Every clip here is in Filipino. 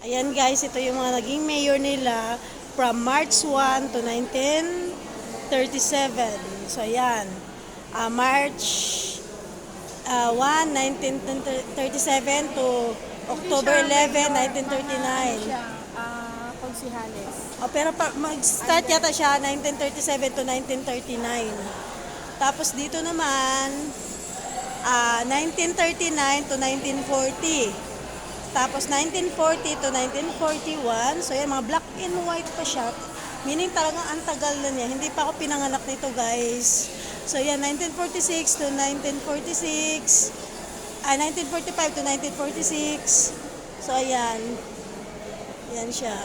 Ayan guys, ito yung mga naging mayor nila from March 1 to 1937. So ayan, Ah, March ah, 1, 1937 to October 11, 1939. Siya, ah, Pagsihales. Oh, pero pa, mag-start yata siya 1937 to 1939. Tapos dito naman, ah 1939 to 1940. Tapos 1940 to 1941. So yan, mga black and white pa siya. Meaning talagang ang tagal na niya. Hindi pa ako pinanganak nito guys. So yan, 1946 to 1946. Ah, 1945 to 1946. So ayan. Yan siya.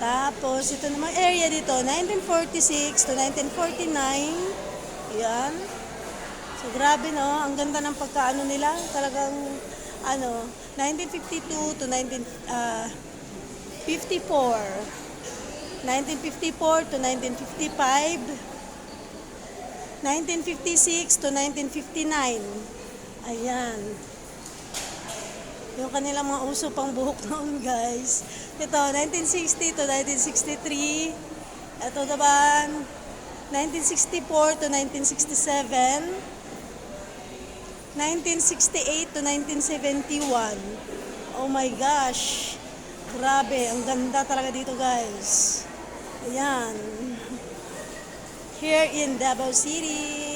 Tapos, ito namang area dito, 1946 to 1949. Yan. So, grabe no, ang ganda ng pagkaano nila. Talagang, ano, 1952 to 19, ah, 54. 1954 to 1955. 1956 to 1959. Ayan. Yung kanilang mga uso pang buhok noon, guys. Ito, 1960 to 1963. Ito naman, 1964 to 1967. 1968 to 1971. Oh my gosh. Grabe, ang ganda talaga dito, guys. Ayan. Here in Davao City.